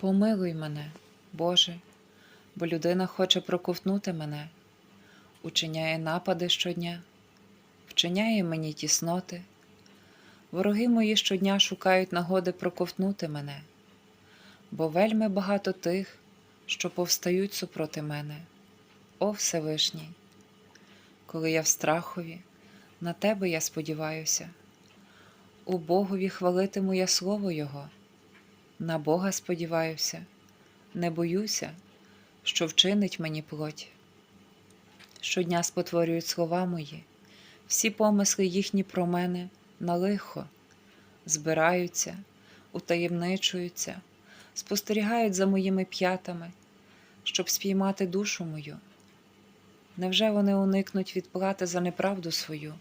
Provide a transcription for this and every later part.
Помилуй мене, Боже, бо людина хоче проковтнути мене, учиняє напади щодня, вчиняє мені тісноти. Вороги мої щодня шукають нагоди проковтнути мене, бо вельми багато тих, що повстають супроти мене. О Всевишній, коли я в страхові, на тебе я сподіваюся, у Богові хвалитиму я слово Його. На Бога сподіваюся, не боюся, що вчинить мені плоть. Щодня спотворюють слова мої, всі помисли їхні про мене на лихо, збираються, утаємничуються, спостерігають за моїми п'ятами, щоб спіймати душу мою. Невже вони уникнуть відплати за неправду свою?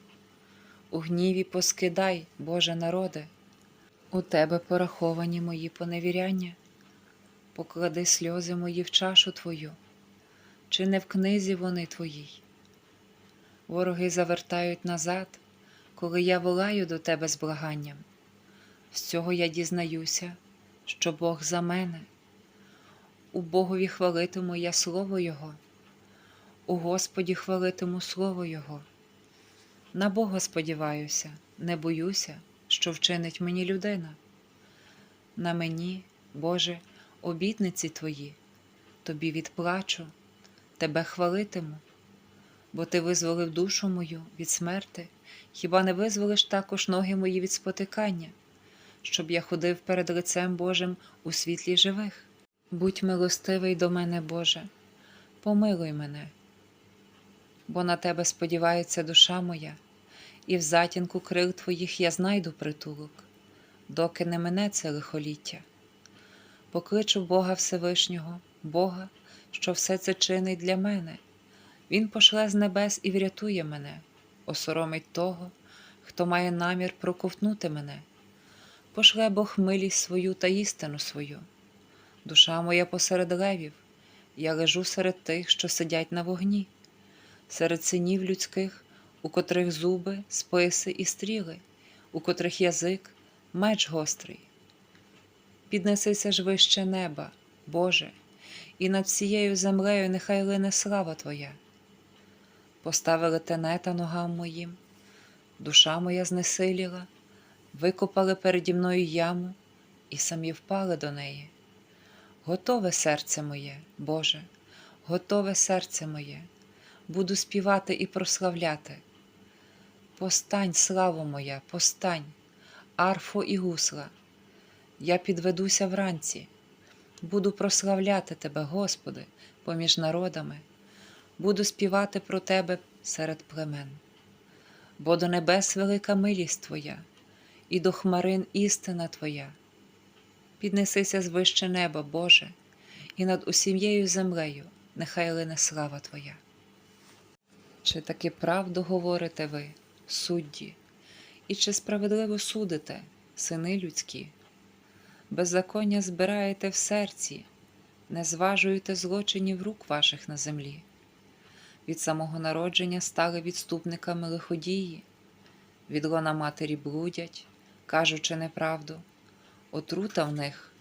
У гніві поскидай, Боже народе, у тебе пораховані мої поневіряння, поклади сльози мої в чашу твою, чи не в книзі вони твоїй? Вороги завертають назад, коли я волаю до тебе з благанням. З цього я дізнаюся, що Бог за мене. У Богові хвалитиму я слово Його, у Господі хвалитиму слово Його. На Бога сподіваюся, не боюся, що вчинить мені людина. На мені, Боже, обітниці Твої, Тобі відплачу, Тебе хвалитиму, бо Ти визволив душу мою від смерти, хіба не визволиш також ноги мої від спотикання, щоб я ходив перед лицем Божим у світлі живих? Будь милостивий до мене, Боже, помилуй мене, бо на Тебе сподівається душа моя і в затінку крил твоїх я знайду притулок, доки не мене це лихоліття. Покличу Бога Всевишнього, Бога, що все це чинить для мене. Він пошле з небес і врятує мене, осоромить того, хто має намір проковтнути мене. Пошле Бог милість свою та істину свою. Душа моя посеред левів, я лежу серед тих, що сидять на вогні, серед синів людських у котрих зуби, списи і стріли, у котрих язик меч гострий. Піднесися ж вище неба, Боже, і над всією землею нехай лине слава Твоя. Поставили тенета ногам моїм, душа моя знесиліла, викопали переді мною яму і самі впали до неї. Готове серце моє, Боже, готове серце моє, буду співати і прославляти. Постань, славо моя, постань, арфо і гусла, я підведуся вранці, буду прославляти Тебе, Господи, поміж народами, буду співати про Тебе серед племен, бо до небес велика милість Твоя, і до хмарин істина Твоя. Піднесися з вище неба, Боже, і над усією землею нехай лине слава Твоя. Чи таки правду говорите ви? Судді, і чи справедливо судите, сини людські? Беззаконня збираєте в серці, не зважуєте злочинів рук ваших на землі. Від самого народження стали відступниками лиходії, від лона матері блудять, кажучи неправду, отрута в них,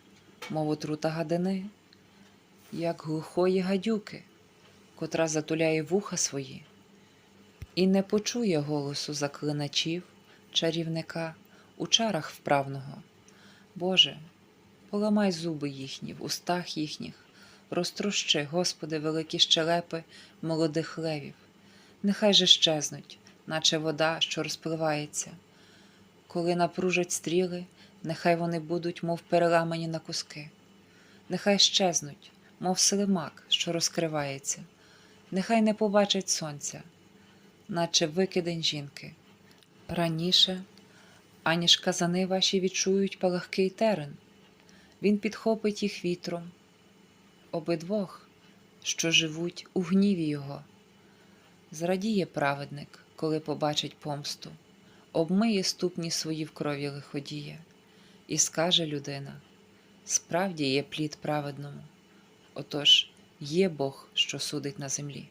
мов отрута гадини, як глухої гадюки, котра затуляє вуха свої і не почує голосу заклиначів, чарівника у чарах вправного. Боже, поламай зуби їхні в устах їхніх, розтрощи, Господи, великі щелепи молодих левів, нехай же щезнуть, наче вода, що розпливається. Коли напружать стріли, нехай вони будуть, мов переламані на куски, нехай щезнуть, мов слимак, що розкривається, нехай не побачать сонця наче викидень жінки. Раніше, аніж казани ваші відчують палахкий терен, він підхопить їх вітром, обидвох, що живуть у гніві його. Зрадіє праведник, коли побачить помсту, обмиє ступні свої в крові лиходія, і скаже людина: справді є плід праведному, отож є Бог, що судить на землі.